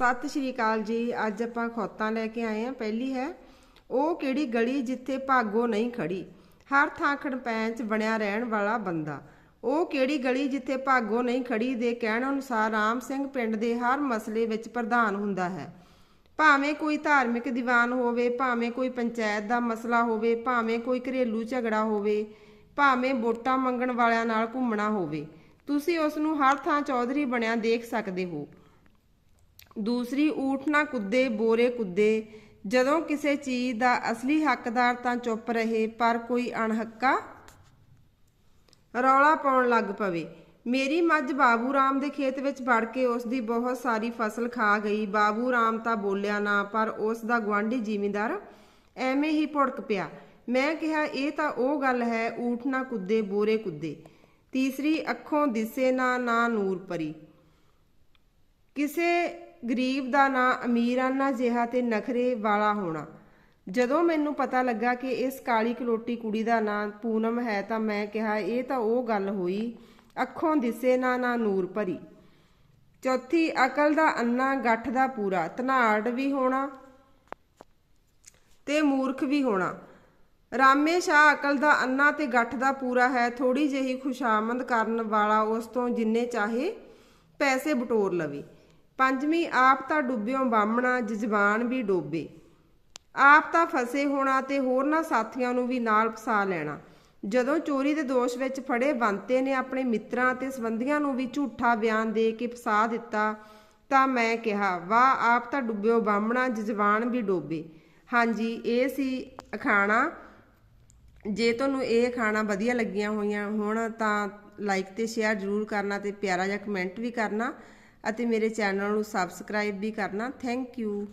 ਸਤਿ ਸ਼੍ਰੀ ਅਕਾਲ ਜੀ। ਅੱਜ ਆਪਾਂ ਖੌਤਾਂ ਲੈ ਕੇ ਆਏ ਆ ਪਹਿਲੀ ਹੈ, ਉਹ ਕਿਹੜੀ ਗਲੀ ਜਿੱਥੇ ਭਾਗੋ ਨਹੀਂ ਖੜੀ ਹਰ ਥਾਂ ਖੜਪੈਂਚ ਬਣਿਆ ਰਹਿਣ ਵਾਲਾ ਬੰਦਾ। ਉਹ ਕਿਹੜੀ ਗਲੀ ਜਿੱਥੇ ਭਾਗੋ ਨਹੀਂ ਖੜੀ ਦੇ ਕਹਿਣ ਅਨੁਸਾਰ ਰਾਮ ਸਿੰਘ ਪਿੰਡ ਦੇ ਹਰ ਮਸਲੇ ਵਿੱਚ ਪ੍ਰਧਾਨ ਹੁੰਦਾ ਹੈ। ਭਾਵੇਂ ਕੋਈ ਧਾਰਮਿਕ ਦੀਵਾਨ ਹੋਵੇ, ਭਾਵੇਂ ਕੋਈ ਪੰਚਾਇਤ ਦਾ ਮਸਲਾ ਹੋਵੇ, ਭਾਵੇਂ ਕੋਈ ਘਰੇਲੂ ਝਗੜਾ ਹੋਵੇ, ਭਾਵੇਂ ਵੋਟਾਂ ਮੰਗਣ ਵਾਲਿਆਂ ਨਾਲ ਘੁੰਮਣਾ ਹੋਵੇ, ਤੁਸੀਂ ਉਸ ਨੂੰ ਹਰ ਥਾਂ ਚੌਧਰੀ ਬਣਿਆ ਦੇਖ ਸਕਦੇ ਹੋ। ਦੂਸਰੀ ਊਠ ਨਾ ਕੁੱਦੇ, ਬੋਰੇ ਕੁੱਦੇ। ਜਦੋਂ ਕਿਸੇ ਚੀਜ਼ ਦਾ ਅਸਲੀ ਹੱਕਦਾਰ ਤਾਂ ਚੁੱਪ ਰਹੇ, ਪਰ ਕੋਈ ਅਣਹੱਕਾ ਰੌਲਾ ਪਾਉਣ ਲੱਗ ਪਵੇ। ਮੇਰੀ ਮੱਝ ਬਾਬੂ ਰਾਮ ਦੇ ਖੇਤ ਵਿੱਚ ਵੜ ਕੇ ਉਸ ਦੀ ਬਹੁਤ ਸਾਰੀ ਫਸਲ ਖਾ ਗਈ। ਬਾਬੂ ਰਾਮ ਤਾਂ ਬੋਲਿਆ ਨਾ, ਪਰ ਉਸ ਦਾ ਗਵਾਂਢੀ ਜ਼ਿਮੀਂਦਾਰ ਐਵੇਂ ਹੀ ਭੁੜਕ ਪਿਆ। ਮੈਂ ਕਿਹਾ, ਇਹ ਤਾਂ ਉਹ ਗੱਲ ਹੈ, ਊਠ ਨਾ ਕੁੱਦੇ, ਬੋਰੇ ਕੁੱਦੇ। ਤੀਸਰੀ ਅੱਖੋਂ ਦਿਸੇ ਨਾ ਨਾ ਨੂਰ ਪਰੀ। ਕਿਸੇ ਗਰੀਬ ਦਾ ਨਾਂ ਅਮੀਰਾਨਾ ਜਿਹਾ ਤੇ ਨਖਰੇ ਵਾਲਾ ਹੋਣਾ। ਜਦੋਂ ਮੈਨੂੰ ਪਤਾ ਲੱਗਾ ਕਿ ਇਸ ਕਾਲੀ ਕਲੋਟੀ ਕੁੜੀ ਦਾ ਨਾਂ ਪੂਨਮ ਹੈ ਤਾਂ ਮੈਂ ਕਿਹਾ, ਇਹ ਤਾਂ ਉਹ ਗੱਲ ਹੋਈ। ਅੱਖੋਂ ਦਿਸੇ ਨਾ ਨਾ ਨੂਰ ਭਰੀ। ਚੌਥੀ, ਅਕਲ ਦਾ ਅੰਨਾ ਗੱਠ ਦਾ ਪੂਰਾ। ਧਨਾੜ ਵੀ ਹੋਣਾ ਤੇ ਮੂਰਖ ਵੀ ਹੋਣਾ। ਰਾਮੇ ਸ਼ਾਹ ਅਕਲ ਦਾ ਅੰਨਾ ਤੇ ਗੱਠ ਦਾ ਪੂਰਾ ਹੈ। ਥੋੜੀ ਜਿਹੀ ਖੁਸ਼ਾਮਦ ਕਰਨ ਵਾਲਾ ਉਸ ਤੋਂ ਜਿੰਨੇ ਚਾਹੇ ਪੈਸੇ ਬਟੋਰ ਲਵੇ। ਪੰਜਵੀਂ ਆਪ ਤਾਂ ਡੁੱਬਿਓ ਬਾਹਮਣਾ, ਜਜ਼ਬਾਨ ਵੀ ਡੋਬੇ। ਆਪ ਤਾਂ ਫਸੇ ਹੋਣਾ ਤੇ ਹੋਰਨਾਂ ਸਾਥੀਆਂ ਨੂੰ ਵੀ ਨਾਲ ਫਸਾ ਲੈਣਾ। ਜਦੋਂ ਚੋਰੀ ਦੇ ਦੋਸ਼ ਵਿੱਚ ਫੜੇ ਬੰਤੇ ਨੇ ਆਪਣੇ ਮਿੱਤਰਾਂ ਤੇ ਸੰਬੰਧੀਆਂ ਨੂੰ ਵੀ ਝੂਠਾ ਬਿਆਨ ਦੇ ਕੇ ਫਸਾ ਦਿੱਤਾ, ਤਾਂ ਮੈਂ ਕਿਹਾ, ਵਾਹ, ਆਪ ਤਾਂ ਡੁੱਬਿਓ ਬਾਹਮਣਾ, ਜਜ਼ਬਾਨ ਵੀ ਡੋਬੇ। ਹਾਂਜੀ, ਇਹ ਸੀ ਅਖਾਣਾ। ਜੇ ਤੁਹਾਨੂੰ ਇਹ ਖਾਣਾ ਵਧੀਆ ਲੱਗੀਆਂ ਹੋਈਆਂ ਹੋਣ ਤਾਂ ਲਾਈਕ ਤੇ ਸ਼ੇਅਰ ਜ਼ਰੂਰ ਕਰਨਾ ਤੇ ਪਿਆਰਾ ਜਿਹਾ ਕਮੈਂਟ ਵੀ ਕਰਨਾ। ਅਤੇ ਮੇਰੇ ਚੈਨਲ ਨੂੰ ਸਬਸਕ੍ਰਾਈਬ ਵੀ ਕਰਨਾ। Thank you